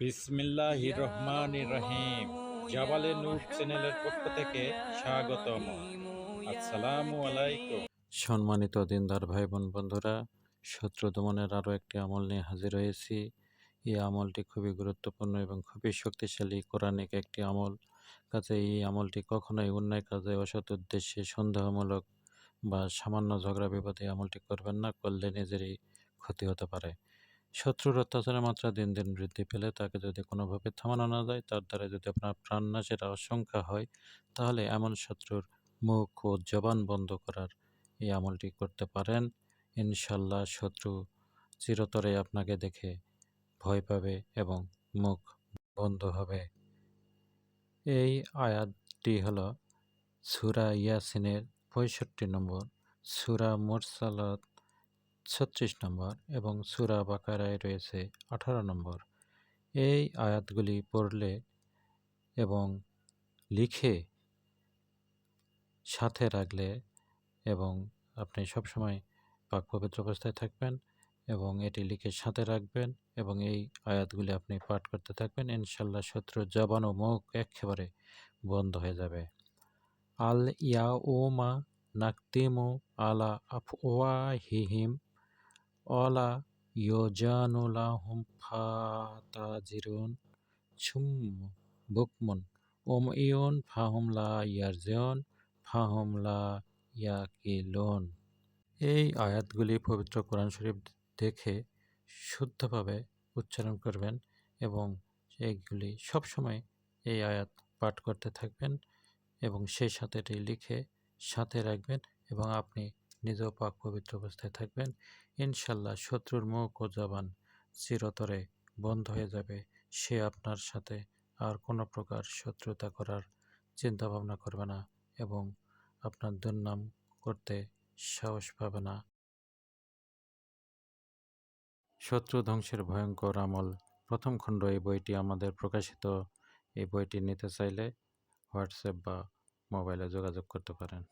বিসমিল্লাহ রহমান রহিম। জাবালে নূর চ্যানেলের পক্ষ থেকে স্বাগতম। আসসালামু আলাইকুম। সম্মানিত দিনদার ভাই বোন বন্ধুরা শত্রু দমনের আরও একটি আমল নিয়ে হাজির হয়েছি। এই আমলটি খুবই গুরুত্বপূর্ণ এবং খুবই শক্তিশালী কোরআনিক একটি আমল। কাজে এই আমলটি কখনোই অন্যায় কাজে অসৎ উদ্দেশ্যে সন্দেহমূলক বা সামান্য ঝগড়া বিপদে আমলটি করবেন না করলে নিজেরই ক্ষতি হতে পারে। শত্রুর অত্যাচারের মাত্রা দিন দিন বৃদ্ধি পেলে তাকে যদি কোনোভাবে থামানো না যায়, তার দ্বারা যদি আপনার প্রাণনাশের আশঙ্কা হয়, তাহলে এমন শত্রুর মুখ ও জবান বন্ধ করার এই আমলটি করতে পারেন। ইনশাল্লাহ শত্রু চিরতরে আপনাকে দেখে ভয় পাবে এবং মুখ বন্ধ হবে। এই আয়াতটি হল সুরা ইয়াসিনের পঁয়ষট্টি নম্বর। সুরা মুরসালাত ছত্রিশ নম্বর এবং সুরা বাকারায় রয়েছে আঠারো নম্বর। এই আয়াতগুলি পড়লে এবং লিখে সাথে রাখলে এবং আপনি সবসময় পাক পবিত্র অবস্থায় থাকবেন এবং এটি লিখে সাথে রাখবেন এবং এই আয়াতগুলি আপনি পাঠ করতে থাকবেন, ইনশাল্লাহ শত্রুর জবান ও মুখ একেবারে বন্ধ হয়ে যাবে। আল ইয়া ওমা নাকতিমু আলা আফওয়াহিহিম অলা ইয়োজানুলাহুম ফাতাজিরুন ছুম বুকমুন ওম ইয়ন ফাহুম লা ইয়ারজিউন ফাহুম লা ইয়াকিলুন এই আয়াতগুলি পবিত্র কোরআন শরীফ দেখে শুদ্ধভাবে উচ্চারণ করবেন এবং এইগুলি সবসময় এই আয়াত পাঠ করতে থাকবেন এবং সেই সাথে এটি লিখে সাথে রাখবেন এবং আপনি নিজেও পাক পবিত্র অবস্থায় থাকবেন। ইনশাল্লাহ শত্রুর মুখ ও জবান চিরতরে বন্ধ হয়ে যাবে। সে আপনার সাথে আর কোনো প্রকার শত্রুতা করার চিন্তা ভাবনা করবে না এবং আপনার দুর্নাম করতে সাহস পাবে না। শত্রু ধ্বংসের ভয়ঙ্কর আমল। প্রথম খণ্ড এই বইটি আমাদের প্রকাশিত। এই বইটি নিতে চাইলে হোয়াটসঅ্যাপ বা মোবাইলে যোগাযোগ করতে পারেন।